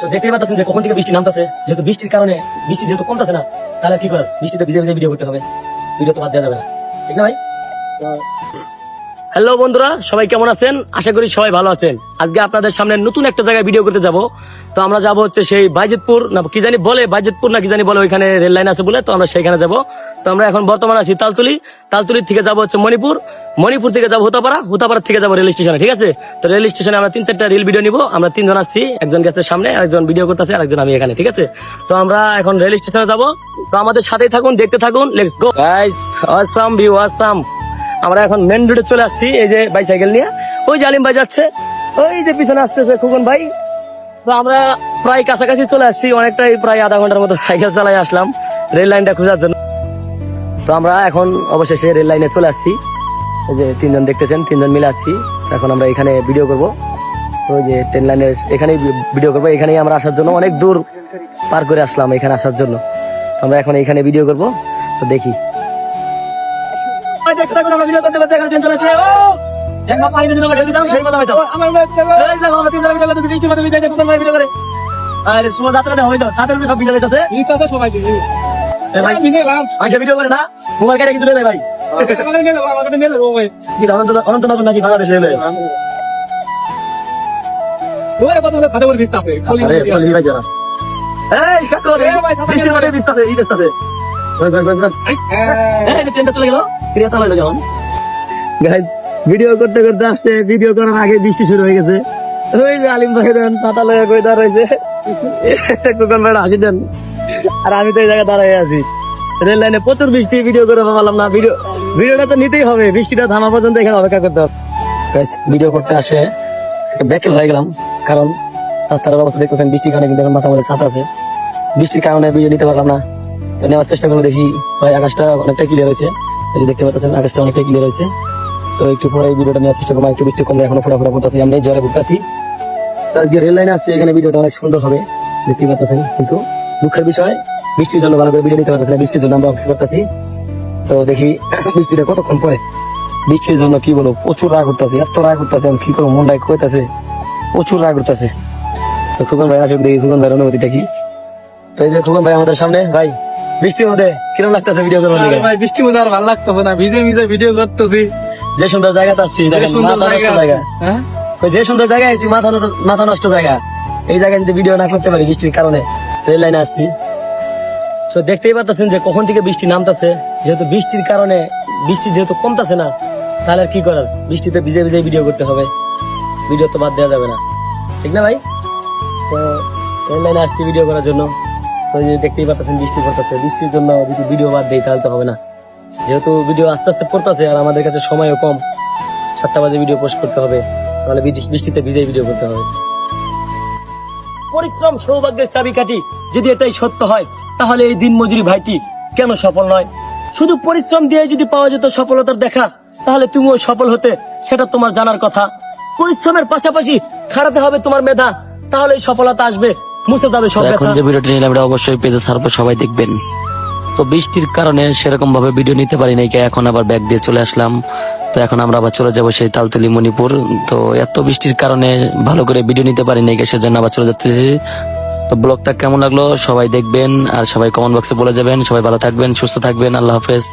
তো দেখতেই পাচ্ছেন যে কখন থেকে বৃষ্টি নামতেছে। যেহেতু বৃষ্টির কারণে বৃষ্টি যেহেতু কমতেছে না, তাহলে কি করার? বৃষ্টিতে ভিজে ভিজে ভিডিও করতে হবে। ভিডিও তো বাদ দেওয়া যাবে না। ঠিক না ভাই? হ্যালো বন্ধুরা, সবাই কেমন আছেন? আশা করি সবাই ভালো আছেন। আজকে আপনাদের সামনে নতুন একটা জায়গায় ভিডিও করতে যাব। তো আমরা যাব হচ্ছে সেই বাইজিতপুর, না, কি জানি বলে বাইজিতপুর, না, কি জানি বলে ওইখানে রেল লাইন আছে বলে, তো আমরা সেখানে যাব। তো আমরা এখন বর্তমানে আছি তালতুলি। তালতুলি থেকে যাব হচ্ছে মণিপুর। মণিপুর থেকে যাব হুতাপাড়া। হুতাপাড়া থেকে যাব রেল স্টেশনে, ঠিক আছে? তো রেল স্টেশনে আমরা তিন চারটা রেল ভিডিও নিব। আমরা তিনজন আসছি একজন গেছে সামনে একজন ভিডিও করতেছে, আরেকজন আমি এখানে, ঠিক আছে? তো আমরা এখন রেল স্টেশনে যাব। তো আমাদের সাথেই থাকুন, দেখতে থাকুন let's go guys view awesome আমরা এখন মেন রোডে চলে আসছি, এই যে বাইসাইকেল নিয়ে। ওই জালিম ভাই যাচ্ছে, ওই যে পিছনে আসতেছে খুকন ভাই। তো আমরা প্রায় কাছাকাছি চলে আসছি, অনেকটাই প্রায় আধা ঘণ্টার মতো সাইকেল চালাই আসলাম রেল লাইনটা খোঁজার জন্য। তো আমরা এখন অবশেষে রেল লাইনে চলে আসছি। এই যে তিনজন দেখতেছেন, তিনজন মিলে আসছি। এখন আমরা এখানে ভিডিও করব। ওই যে ট্রেন লাইনের এখানেই ভিডিও করব। এখানেই আমরা আসার জন্য অনেক দূর পার করে আসলাম এখানে আসার জন্য। আমরা এখন এখানে ভিডিও করব। তো দেখি। দেখতে থাকুন আমরা ভিডিও করতে করতে এখন ট্রেন চলেছে। ও! একবার পানি যদি ঢেলে দিতাম সেই কথা হইতো আমার এই দেখো আমরা তিনজনে ভিডিও করতে বৃষ্টির মধ্যে ভিজে ভিজে ভিডিও করে আরে সুমন রাত্রে হইতো তাদের সব ভিডিও হইতাছে তো সবাই দিবি ভাই আমি গেলাম। আচ্ছা ভিডিও করে না? মোবাইল কেটে কিছু নেই ভাই। নাকি বাংলাদেশে এলে? এই কাকু রে এ ভাই, সামনে বৃষ্টির মধ্যে বিস্তাছে এই বিস্তাছে ভাই ভাই ভাই ভাই এই যে চলে গেল? ভিডিও করতে করতে আসতে ভিডিও করার আগে বৃষ্টি শুরু হয়ে গেছে। ওই যে আলিম ভাই দেন, পাতা লয়ে কই দাঁড়াইছে কোকন ভাই হাসি দেন। আর আমি তো এই জায়গায় দাঁড়াই আছি। রেল লাইনে প্রচুর বৃষ্টি ভিডিও করে পারলাম না ভিডিও ভিডিওটা তো নিতেই হবে, বৃষ্টিটা থামা পর্যন্ত এখানে অপেক্ষা করতে হবে। ভিডিও করতে আসে ব্যাকেল হয়ে গেলাম, কারণ রাস্তার অবস্থা দেখতেছেন, বৃষ্টির কারণে কিন্তু এখন মাথা মধ্যে ছাতা আছে। বৃষ্টির কারণে ভিডিও নিতে পারলাম না। নেওয়ার চেষ্টা করে দেখি প্রায় আকাশটা অনেকটা ক্লিয়ার হয়েছে। দেখতে পাচ্ছেন, আকাশটা অনেকটা ক্লিয়ার হয়েছে। তো একটু পরে ভিডিওটা নেওয়ার চেষ্টা করব একটু বৃষ্টি কমলে এখনও ফোটা ফোটা করতেছি আমি জ্বরে আজকে রেল লাইনে আসছে, এখানে ভিডিওটা অনেক সুন্দর হবে। দেখতে পাচ্ছেন, কিন্তু দুঃখের বিষয়, বৃষ্টির জন্য ভালো করে ভিডিও নিতে পারতেছি না, বৃষ্টির জন্য আমরা অপেক্ষা করতেছি। তো দেখি, বৃষ্টিটা কতক্ষণ পরে? বৃষ্টির জন্য কি বলব, প্রচুর রাগ করতেছে এত রাগ করতেছে আমি কি করব, মনটাই কইতাছে, প্রচুর রাগ করতেছে তো খুকন ভাই, আসুক দেখি, খুকন ভাইয়ের অনুমতিটা কি? তো এই যে খুকন ভাই আমাদের সামনে, ভাই বৃষ্টির মধ্যে লাগতেছে ভিডিও ভাই বৃষ্টি মধ্যে আর ভালো লাগতেছে না। ভিজে ভিজে ভিডিও করতেছি। যে সুন্দর জায়গা। জায়গা হ্যাঁ? যে সুন্দর জায়গায় আছি মাথা নষ্ট- মাথা নষ্ট জায়গা। এই জায়গায় যদি ভিডিও না করতে পারি বৃষ্টির কারণে রেল লাইনে আসছি তো দেখতেই পাচ্ছেন যে কখন থেকে বৃষ্টি নামতেছে। যেহেতু বৃষ্টির কারণে বৃষ্টি যেহেতু কমতেছে না তাহলে আর কি করার? বৃষ্টিতে ভিজে ভিজে ভিডিও করতে হবে। ভিডিও তো বাদ দেওয়া যাবে না। ঠিক না ভাই? তো রেল লাইনে আসছি ভিডিও করার জন্য। দেখতেই পাচ্ছেন বৃষ্টি পড়তেছে। বৃষ্টির জন্য যদি ভিডিও বাদ তাহলে তো হবে না। যেহেতু ভিডিও আস্তে আস্তে পড়তেছে আর আমাদের কাছে সময়ও কম, সাতটা বাজে ভিডিও পোস্ট করতে হবে। তাহলে বৃষ্টিতে ভিডিও করতে হবে। পরিশ্রম, সৌভাগ্যের চাবিকাঠি, যদি এটাই সত্য হয়, তাহলে এই দিন মজুরি ভাইটি কেন সফল নয়? শুধু পরিশ্রম দিয়ে যদি পাওয়া যেত সফলতার দেখা, তাহলে তুমিও সফল হতে, সেটা তোমার জানার কথা। পরিশ্রমের পাশাপাশি খাড়াতে হবে তোমার মেধা তাহলে সফলতা আসবে। মুছে যাবে সব এখন যে ভিডিওটি নিলাম এটা অবশ্যই পেজে ছাড়বো সবাই দেখবেন। তো বৃষ্টির কারণে সেরকম ভাবে ভিডিও নিতে পারি নাই এখন আবার ব্যাগ দিয়ে চলে আসলাম। তো এখন আমরা আবার চলে যাব সেই তালতলি মণিপুর। তো এত বৃষ্টির কারণে ভালো করে ভিডিও নিতে পারি নাই সেজন্য আবার চলে যাচ্তেছি তো ব্লগটা কেমন লাগল সবাই দেখবেন আর সবাই কমেন্ট বক্সে বলে যাবেন। সবাই ভালো থাকবেন সুস্থ থাকবেন। আল্লাহ হাফেজ।